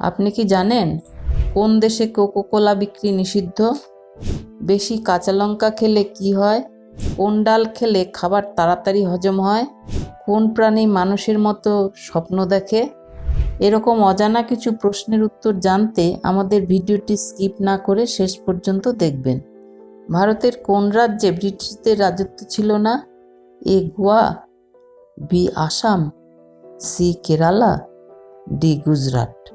আপনি কি জানেন কোন দেশে কোকোকোলা বিক্রি নিষিদ্ধ? বেশি কাঁচা লঙ্কা খেলে কি হয়? কোন ডাল খেলে খাবার তাড়াতাড়ি হজম হয়? কোন প্রাণী মানুষের মতো স্বপ্ন দেখে? এরকম অজানা কিছু প্রশ্নের উত্তর জানতে আমাদের ভিডিওটি স্কিপ না করে শেষ পর্যন্ত দেখবেন। ভারতের কোন রাজ্যে ব্রিটিশদের রাজত্ব ছিল না? A Goa, B Assam, C Kerala, D Gujarat.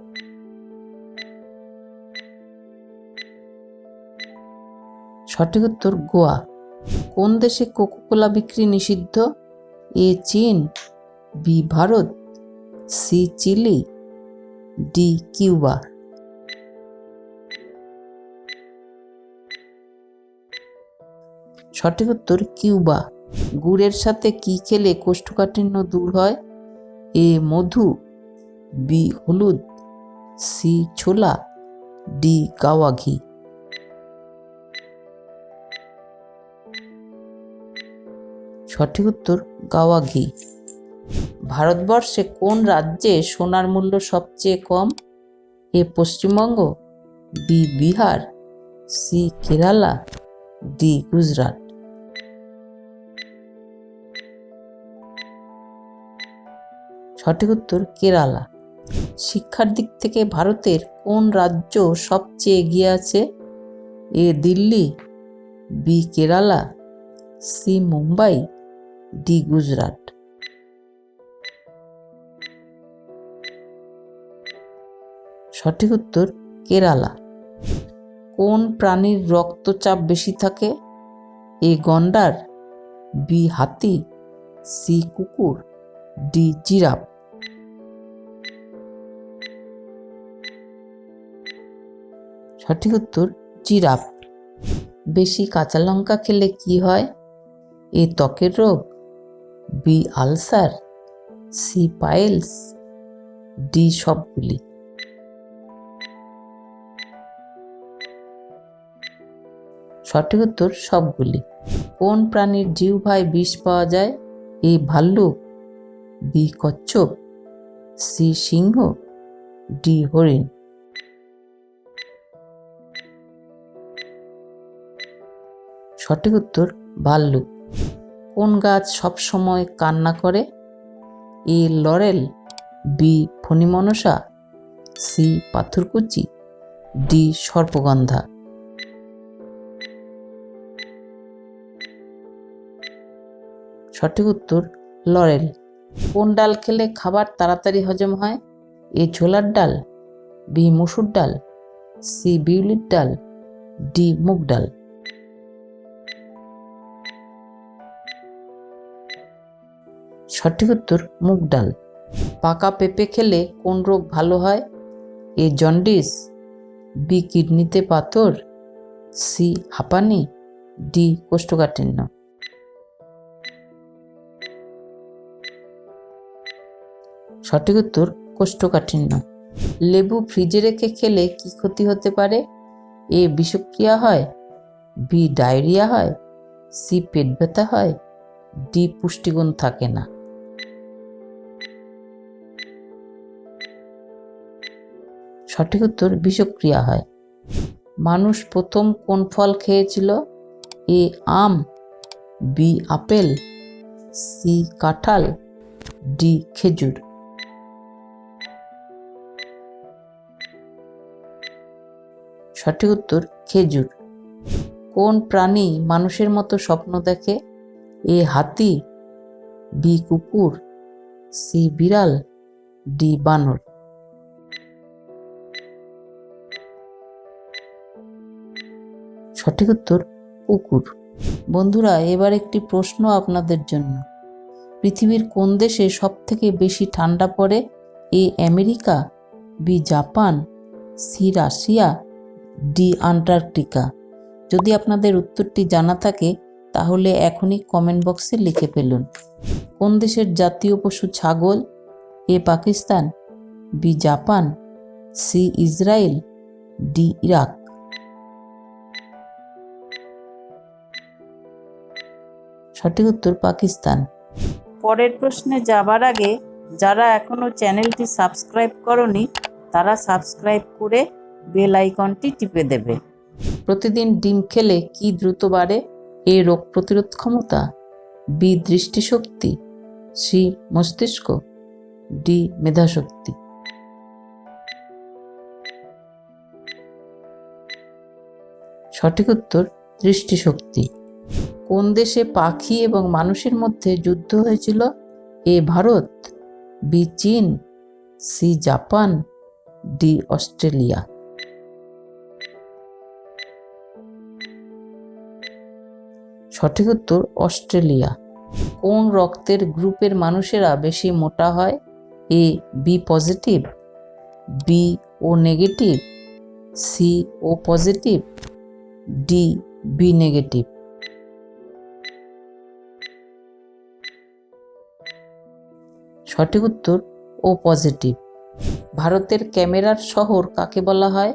সঠিক উত্তর গোয়া। কোন দেশে কোকোকোলা বিক্রি নিষিদ্ধ? এ চীন, B Bharat, C Chile, D Cuba. সঠিক উত্তর কিউবা। গুড়ের সাথে কি খেলে কোষ্ঠকাঠিন্য দূর হয়? এ মধু, বি হলুদ, সি ছোলা, ডি গাওয়া ঘি সঠিক উত্তর গাওয়া ঘি ভারতবর্ষে কোন রাজ্যে সোনার মূল্য সবচেয়ে কম? A Paschimbanga, B Bihar, C Kerala, D Gujarat. সঠিক উত্তর কেরালা। শিক্ষার দিক থেকে ভারতের কোন রাজ্য সবচেয়ে এগিয়ে আছে? A Delhi, B Kerala, C Mumbai D Gujarat. সঠিক উত্তর, কেরালা। কোন প্রাণীর রক্তচাপ বেশি থাকে? এ গন্ডার, বি হাতি, সি কুকুর, ডি জিরাফ। সঠিক উত্তর, জিরাফ। বেশি কাঁচা লঙ্কা খেলে কি হয়? এ ত্বকের রোগ B ulcer, C piles D সবগুলি। সঠিক উত্তর সবগুলি। কোন প্রাণীর জিহ্বায় বিষ পাওয়া যায়? এ ভাল্লুক, বি কচ্ছপ, সি সিংহ, ডি হরিণ। সঠিক উত্তর ভাল্লুক। কোন গাছ সবসময় কান্না করে? এ লরেল, বি ফণিমনসা, সি পাথরকুচি, ডি সর্পগন্ধা। সঠিক উত্তর, লরেল। কোন ডাল খেলে খাবার তাড়াতাড়ি হজম হয়? এ ছোলার ডাল, বি মুসুর ডাল, সি বিউলির ডাল, ডি মুগ ডাল। সঠিক উত্তর, মুগ ডাল। পাকা পেঁপে খেলে কোন রোগ ভালো হয়? এ জন্ডিস, বি কিডনিতে পাথর, সি হাঁপানি, ডি কোষ্ঠকাঠিন্য। সঠিক উত্তর, কোষ্ঠকাঠিন্য। লেবু ফ্রিজে রেখে খেলে কি ক্ষতি হতে পারে? এ বিষক্রিয়া হয়, বি ডায়রিয়া হয়, সি পেট ব্যথা হয়, ডি পুষ্টিগুণ থাকে না। সঠিক উত্তর বিষক্রিয়া হয়। মানুষ প্রথম কোন ফল খেয়েছিল? এ আম, বি আপেল, সি কাঁঠাল, ডি খেজুর। সঠিক উত্তর খেজুর। কোন প্রাণী মানুষের মতো স্বপ্ন দেখে? এ হাতি, বি কুকুর, সি বিড়াল, ডি বানর। সঠিক উত্তর কুকুর। বন্ধুরা, এবার একটি প্রশ্ন আপনাদের জন্য। পৃথিবীর কোন দেশে সব থেকে বেশি ঠান্ডা পড়ে? A, America, B, Japan, C, Russia, D, Antarctica. যদি আপনাদের উত্তরটি জানা থাকে, তাহলে এখনই কমেন্ট বক্সে লিখে ফেলুন। কোন দেশের জাতীয় পশু ছাগল? A, Pakistan, B, Japan, C, Israel, D, Iraq. সঠিক উত্তর পাকিস্তান। পরের প্রশ্নে যাবার আগে যারা এখনও চ্যানেলটি সাবস্ক্রাইব করনি তারা সাবস্ক্রাইব করে বেল আইকনটি টিপে দেবে। প্রতিদিন ডিম খেলে কি দ্রুত বাড়ে? এ রোগ প্রতিরোধ ক্ষমতা? বি দৃষ্টিশক্তি? সি মস্তিষ্ক? ডি মেধাশক্তি? সঠিক উত্তর দৃষ্টিশক্তি। কোন দেশে পাখি এবং মানুষের মধ্যে যুদ্ধ হয়েছিল? এ ভারত, বি চীন, সি জাপান, ডি অস্ট্রেলিয়া। সঠিক উত্তর, অস্ট্রেলিয়া। কোন রক্তের গ্রুপের মানুষেরা বেশি মোটা হয়? A, B positive, B O negative, C O positive, D B negative. সঠিক উত্তর ও পজিটিভ। ভারতের ক্যামেরার শহর কাকে বলা হয়?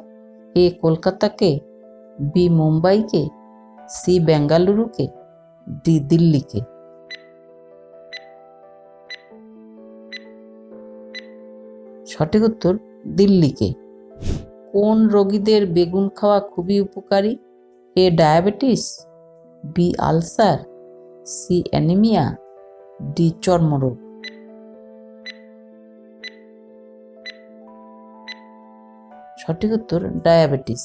এ কলকাতাকে, বি মুম্বাইকে, সি বেঙ্গালুরুকে, ডি দিল্লিকে। সঠিক উত্তর, দিল্লিকে। কোন রোগীদের বেগুন খাওয়া খুবই উপকারী? A diabetes, B ulcer, C anaemia, D চর্মরোগ। সঠিক উত্তর ডায়াবেটিস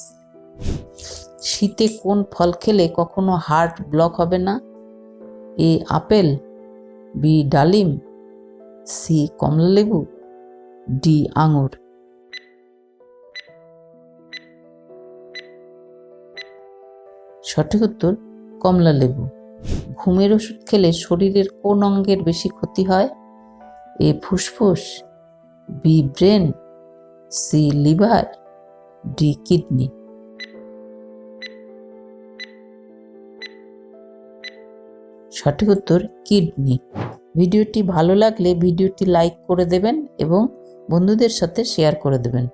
শীতে কোন ফল খেলে কখনো হার্ট ব্লক হবে না? এ, আপেল, বি, ডালিম, সি, কমলালেবু, ডি, আঙুর। সঠিক উত্তর কমলা লেবু ঘুমের ওষুধ খেলে শরীরের কোন অঙ্গের বেশি ক্ষতি হয়? এ, ফুসফুস, B, brain, C, liver D kidney. সঠিক উত্তর, কিডনি। ভিডিওটি ভালো লাগলে ভিডিওটি লাইক করে দেবেন এবং বন্ধুদের সাথে শেয়ার করে দেবেন।